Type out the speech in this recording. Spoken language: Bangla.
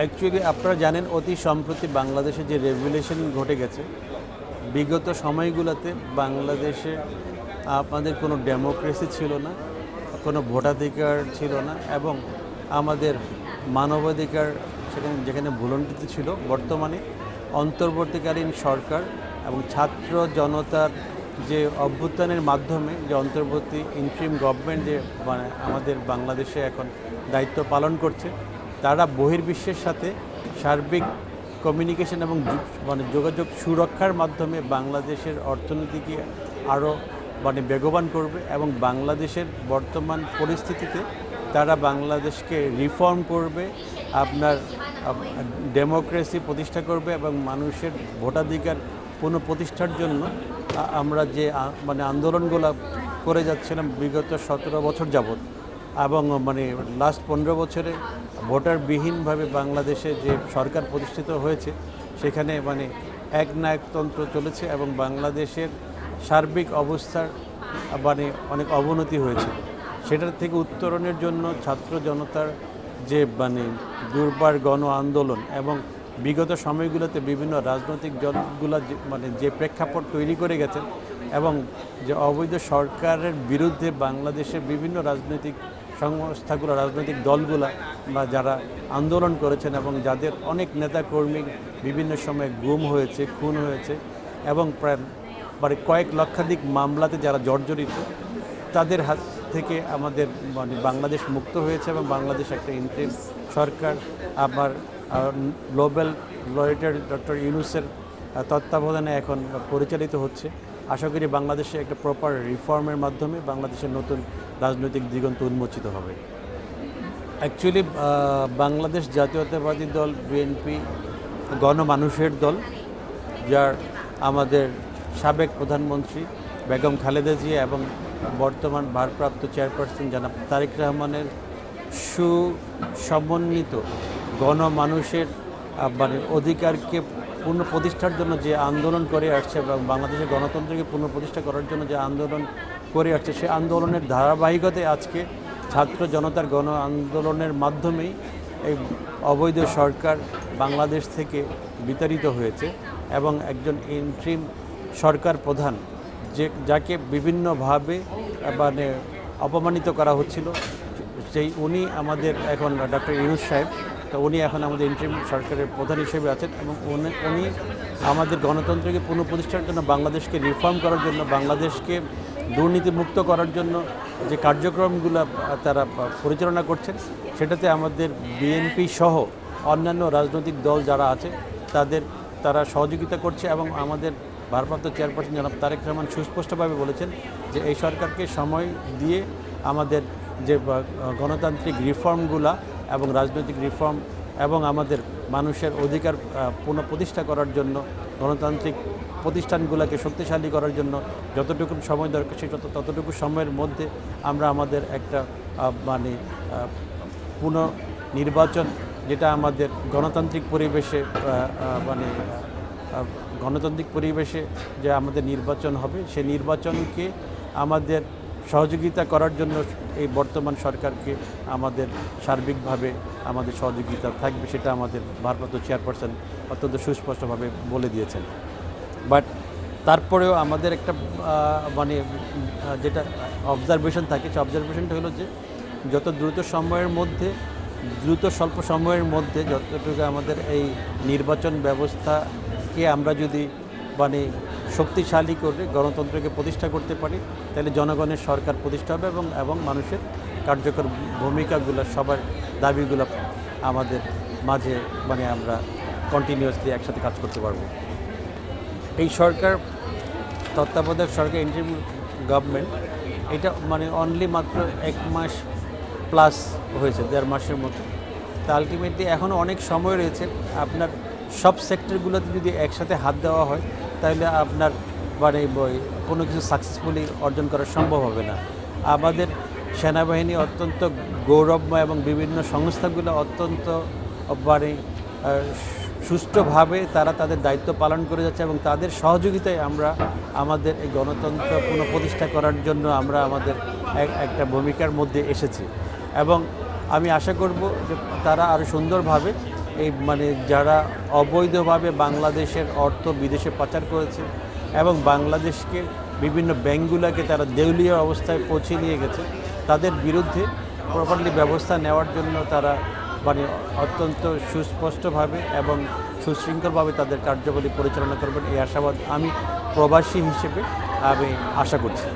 অ্যাকচুয়ালি আপনারা জানেন অতি সম্প্রতি বাংলাদেশে যে রেভুলেশন ঘটে গেছে, বিগত সময়গুলোতে বাংলাদেশে আমাদের কোনো ডেমোক্রেসি ছিল না, কোনো ভোটাধিকার ছিল না, এবং আমাদের মানবাধিকার সেখানে, যেখানে ভুলণ্ঠিত ছিল, বর্তমানে অন্তর্বর্তীকালীন সরকার এবং ছাত্র জনতার যে অভ্যুত্থানের মাধ্যমে যে অন্তর্বর্তী ইন্ট্রিম গভর্নমেন্ট যে মানে আমাদের বাংলাদেশে এখন দায়িত্ব পালন করছে তারা বহির্বিশ্বের সাথে সার্বিক কমিউনিকেশন এবং মানে যোগাযোগ সুরক্ষার মাধ্যমে বাংলাদেশের অর্থনীতিকে আরও মানে বেগবান করবে এবং বাংলাদেশের বর্তমান পরিস্থিতিতে তারা বাংলাদেশকে রিফর্ম করবে, আপনার ডেমোক্রেসি প্রতিষ্ঠা করবে এবং মানুষের ভোটাধিকার পুনঃপ্রতিষ্ঠার জন্য আমরা যে মানে আন্দোলনগুলো করে যাচ্ছিলাম বিগত সতেরো বছর যাবত এবং মানে লাস্ট পনেরো বছরে ভোটারবিহীনভাবে বাংলাদেশে যে সরকার প্রতিষ্ঠিত হয়েছে, সেখানে মানে একনায়কতন্ত্র চলেছে এবং বাংলাদেশের সার্বিক অবস্থার মানে অনেক অবনতি হয়েছে। সেটার থেকে উত্তরণের জন্য ছাত্র জনতার যে মানে দুর্বার গণ আন্দোলন এবং বিগত সময়গুলোতে বিভিন্ন রাজনৈতিক দলগুলো মানে যে প্রেক্ষাপট তৈরি করে গেছেন এবং যে অবৈধ সরকারের বিরুদ্ধে বাংলাদেশের বিভিন্ন রাজনৈতিক সংস্থাগুলো, রাজনৈতিক দলগুলা বা যারা আন্দোলন করেছেন এবং যাদের অনেক নেতাকর্মী বিভিন্ন সময়ে গুম হয়েছে, খুন হয়েছে এবং প্রায় মানে কয়েক লক্ষাধিক মামলাতে যারা জর্জরিত, তাদের হাত থেকে আমাদের মানে বাংলাদেশ মুক্ত হয়েছে এবং বাংলাদেশ একটা ইন্টারিম সরকার। আবার গ্লোবাল লয়েটার ডক্টর ইউনুসের তত্ত্বাবধানে এখন পরিচালিত হচ্ছে। আশা করি বাংলাদেশে একটা প্রপার রিফর্মের মাধ্যমে বাংলাদেশের নতুন রাজনৈতিক দিগন্ত উন্মোচিত হবে। অ্যাকচুয়ালি বাংলাদেশ জাতীয়তাবাদী দল বিএনপি গণমানুষের দল, যার আমাদের সাবেক প্রধানমন্ত্রী বেগম খালেদা জিয়া এবং বর্তমান ভারপ্রাপ্ত চেয়ারপারসন জানাব তারেক রহমানের সুসমন্বিত গণমানুষের মানে অধিকারকে পুনঃপ্রতিষ্ঠার জন্য যে আন্দোলন করে আসছে এবং বাংলাদেশের গণতন্ত্রকে পুনঃপ্রতিষ্ঠা করার জন্য যে আন্দোলন করে আসছে, সে আন্দোলনের ধারাবাহিকতায় আজকে ছাত্র জনতার গণ আন্দোলনের মাধ্যমেই এই অবৈধ সরকার বাংলাদেশ থেকে বিতাড়িত হয়েছে এবং একজন ইন্ট্রিম সরকার প্রধান যে, যাকে বিভিন্নভাবে মানে অপমানিত করা হচ্ছিল, সেই উনি আমাদের এখন ডক্টর ইউনুস সাহেব তো উনি এখন আমাদের ইন্টারিম সরকারের প্রধান হিসেবে আছেন এবং উনি আমাদের গণতন্ত্রকে পুনঃপ্রতিষ্ঠার জন্য বাংলাদেশকে রিফর্ম করার জন্য, বাংলাদেশকে দুর্নীতিমুক্ত করার জন্য যে কার্যক্রমগুলো তারা পরিচালনা করছেন, সেটাতে আমাদের বিএনপি সহ অন্যান্য রাজনৈতিক দল যারা আছে, তাদের তারা সহযোগিতা করছে এবং আমাদের ভারপ্রাপ্ত চেয়ারপারসন জনাব তারেক রহমান সুস্পষ্টভাবে বলেছেন যে এই সরকারকে সময় দিয়ে আমাদের যে গণতান্ত্রিক রিফর্মগুলা এবং রাজনৈতিক রিফর্ম এবং আমাদের মানুষের অধিকার পুনঃপ্রতিষ্ঠা করার জন্য, গণতান্ত্রিক প্রতিষ্ঠানগুলোকে শক্তিশালী করার জন্য যতটুকু সময় দরকার, সেই তত, ততটুকু সময়ের মধ্যে আমরা আমাদের একটা মানে পুনঃ নির্বাচন যেটা আমাদের গণতান্ত্রিক পরিবেশে মানে গণতান্ত্রিক পরিবেশে যে আমাদের নির্বাচন হবে, সেই নির্বাচনকে আমাদের সহযোগিতা করার জন্য এই বর্তমান সরকারকে আমাদের সার্বিকভাবে আমাদের সহযোগিতা থাকবে সেটা আমাদের ভারপ্রাপ্ত চেয়ারপারসন অত্যন্ত সুস্পষ্টভাবে বলে দিয়েছেন। বাট তারপরেও আমাদের একটা মানে যেটা অবজারভেশন থাকে সে অবজারভেশনটা হলো যে যত দ্রুত সময়ের মধ্যে, দ্রুত স্বল্প সময়ের মধ্যে যতটুকু আমাদের এই নির্বাচন ব্যবস্থাকে আমরা যদি মানে শক্তিশালী করে গণতন্ত্রকে প্রতিষ্ঠা করতে পারি, তাহলে জনগণের সরকার প্রতিষ্ঠা হবে এবং এবং মানুষের কার্যকর ভূমিকাগুলো, সবার দাবিগুলো আমাদের মাঝে মানে আমরা কন্টিনিউয়াসলি একসাথে কাজ করতে পারব। এই সরকার, তত্ত্বাবধায়ক সরকার ইন্টারিম গভর্নমেন্ট এটা মানে অনলি মাত্র এক মাস প্লাস হয়েছে, দেড় মাসের মতো তা আলটিমেটলি এখনও অনেক সময় রয়েছে, আপনার সব সেক্টরগুলোতে যদি একসাথে হাত দেওয়া হয় তাহলে আপনার মানে কোনো কিছু সাকসেসফুলি অর্জন করা সম্ভব হবে না। আমাদের সেনাবাহিনী অত্যন্ত গৌরবময় এবং বিভিন্ন সংস্থাগুলো অত্যন্ত মানে সুষ্ঠুভাবে তারা তাদের দায়িত্ব পালন করে যাচ্ছে এবং তাদের সহযোগিতায় আমরা আমাদের এই গণতন্ত্র পুনঃপ্রতিষ্ঠা করার জন্য আমরা আমাদের এক- একটা ভূমিকার মধ্যে এসেছি। এবং আমি আশা করব যে তারা আরও সুন্দরভাবে এই মানে যারা অবৈধভাবে বাংলাদেশের অর্থ বিদেশে পাচার করেছে এবং বাংলাদেশকে বিভিন্ন ব্যাঙ্কগুলোকে তারা দেউলিয়া অবস্থায় পৌঁছে নিয়ে গেছে, তাদের বিরুদ্ধে প্রপারলি ব্যবস্থা নেওয়ার জন্য তারা মানে অত্যন্ত সুস্পষ্টভাবে এবং সুশৃঙ্খলভাবে তাদের কার্যকরী পরিচালনা করবেন, এই আশাবাদ আমি প্রবাসী হিসেবে আমি আশা করছি।